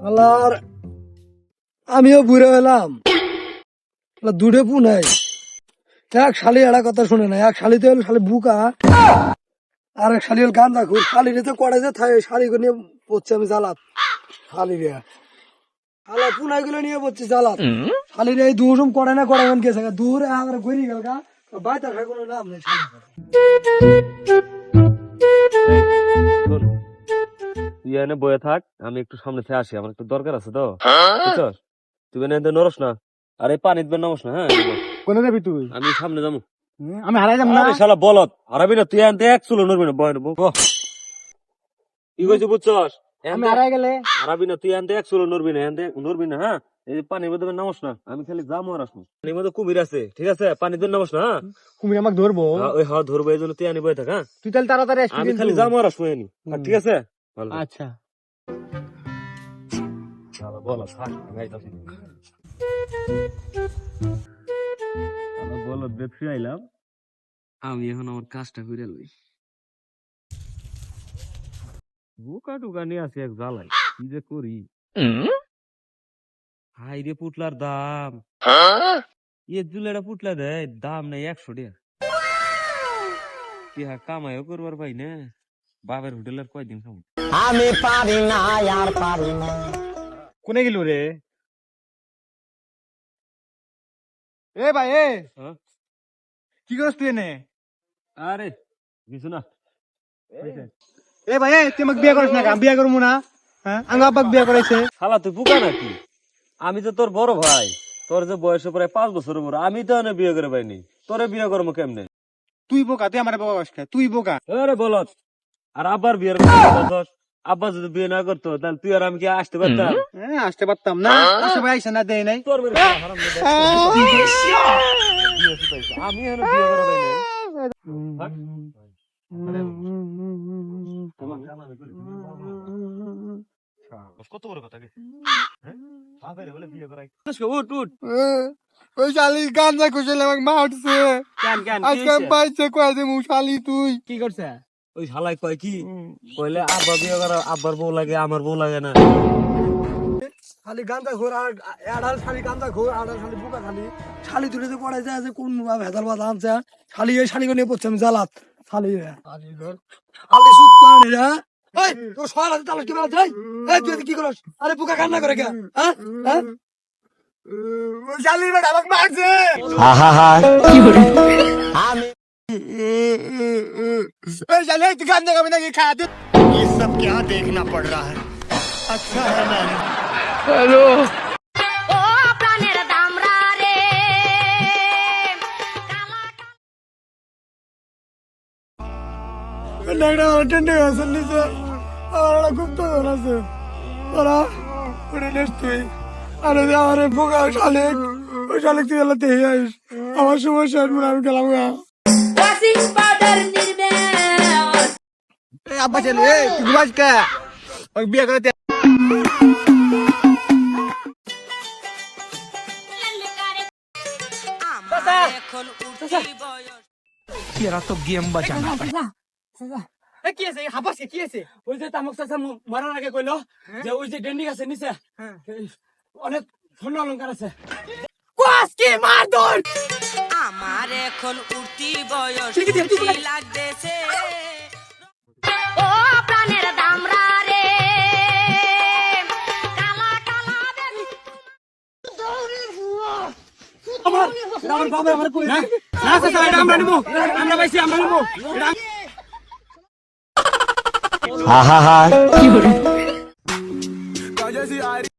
আল্লাহর আমিও বুড়ে হলাম দুটো পু নাই। এক শালি এড়া কথা শুনে না এক শালিতে হলো শালি বুকা। আর এক শালি হল গান্দা খুর শালি রে তো কড়ে যে থাকে শালি করে নিয়ে পড়ছে আমি জ্বালাত শালি রে শালা পুনাই গুলো নিয়ে পড়ছি জ্বালাত শালি রে এই দুরুম করে না করে গেছে গা। দূর আবার ঘুরি গেল গা। বাইতা খাই কোনো নাম নেই তুই এনে বয়ে থাক আমি একটু সামনে থেকে আসি আমার একটু দরকার আছে তো। বুঝছস? তুই এনে নরস না আর এই পানি দিবেন নামস না হ্যাঁ? কোনে যাবি তুই? আমি সামনে যাব। আমি হারাই যাব না। শালা বলত হারাবি না তুই এনতে এক চুলো নড়বি না বয় নেব। কি কইছে বুঝছস? আমি হারাই গেলে। হারাবি না তুই এনতে এক চুলো নড়বি না এনতে নড়বি না হ্যাঁ? এই যে পানির মধ্যে নামস না আমি খালি যাব আর আসব। পানির মধ্যে কুমির আছে ঠিক আছে? পানি দিবেন নামস না হ্যাঁ? কুমির আমাকে ধরবো। হ্যাঁ, ওই হাত ধরবো এই জন্য তুই আনি বয়ে থাক হ্যাঁ? তুই তাহলে তাড়াতাড়ি আসবি আমি খালি যাব আর আসব এনি ঠিক আছে? আচ্ছা। বলো থাক বলো দেখি আইলাম। আমি এখন আমার কাজটা করে লই। বোকা টুকা নিয়ে আসি এক জ্বালাই কি যে করি? হাই রে পুটলার দাম। এ জুলেটা পুটলা দেয় দাম নাই একশো টাকা। টিহা কামাইও করবার পাই না। বাবার হোটেলের কয়দিন খাব? কোনে গেল রে? এ ভাই এ। হ্যাঁ? কি করছ তুই এনে? আরে কিছু না। এ। ভাই এ তুই আমাকে বিয়ে করিস না কেন? আমি বিয়ে করব না? হ্যাঁ? আমি আব্বাকে বিয়ে করাইছে। শালা তুই বুকা নাকি? আমি তো তোর বড় ভাই তোর যে বয়স প্রায় পাঁচ বছর বড় আমি তো এনে বিয়ে করে পাইনি। তোরে বিয়ে করব কেমনে? তুই বোকা তুই আমার বাবা তুই বোকা। আরে বলত আর আব্বার বিয়ের কথা বলছস। আব্বা যদি বিয়ে না করতো তাহলে তুই আর আমি কি আসতে পারতাম? হ্যাঁ আসতে পারতাম না। আসতে ভাই আইসা না দেয় নাই। তোর। আমি। কত বড় কথা কি? হ্যাঁ? ওই শালি গাঞ্জা কুশলে আমাকে মারছে কেন কেন আজকে পাইছে শালি তুই। কি করছে? ওই শালাই কয় কি? কইলে আব্বা বিয়ে করা আব্বার বউ লাগে আমার বউ লাগে না। খালি গান্দা ঘোর আর আড়াল শালি গান্দা ঘোর আড়াল শালি বুকা খালি। শালি তুলে যে পড়াই যায় যে কোন বা ভেদাল বাদ আনছে শালি এই শালি নিয়ে পড়ছে আমি জ্বালাত। শালি রে শালি সুদ কানে রে এই তোর সবার হাতে তালাশ কি মারা যায় এই তুই কি করস? আরে বুকা কান্না করে কে? হ্যাঁ? হ্যাঁ? শালি বেটা আমাকে মারছে। ওই শালি এই তুই গাঞ্জা খাবি নাকি খা দে ये सब क्या देखना पड़ रहा है अच्छा है मैंने ও প্রাণের দামরা রে একটা টেন্ডে আছে নিচে আমার একটা খুব তো আছে তোরা ওটা নেস তুই আর ওই যে আমার এই বুকা শালিক ওই শালিক তুই এলাতে আইস আমার সমস্যা আছে, আমি গেলাম আব্বা চলে এই তুই ঘুমাস কে? ওই বিয়ে করে দে। এ কি আছে হাবাস কি আছে ওই যে তামক চাচা মারার আগে কইলো যে ওই যে ডেন্ডিং আছে নিচে অনেক স্বর্ণ অলঙ্কার আছে। কোয়াস কি মার দৌড় আমার এখন উঠতি বয়স লাগতেছে? এটা আমার বাবা আমরা নিব আমরা হা হা হা কি করে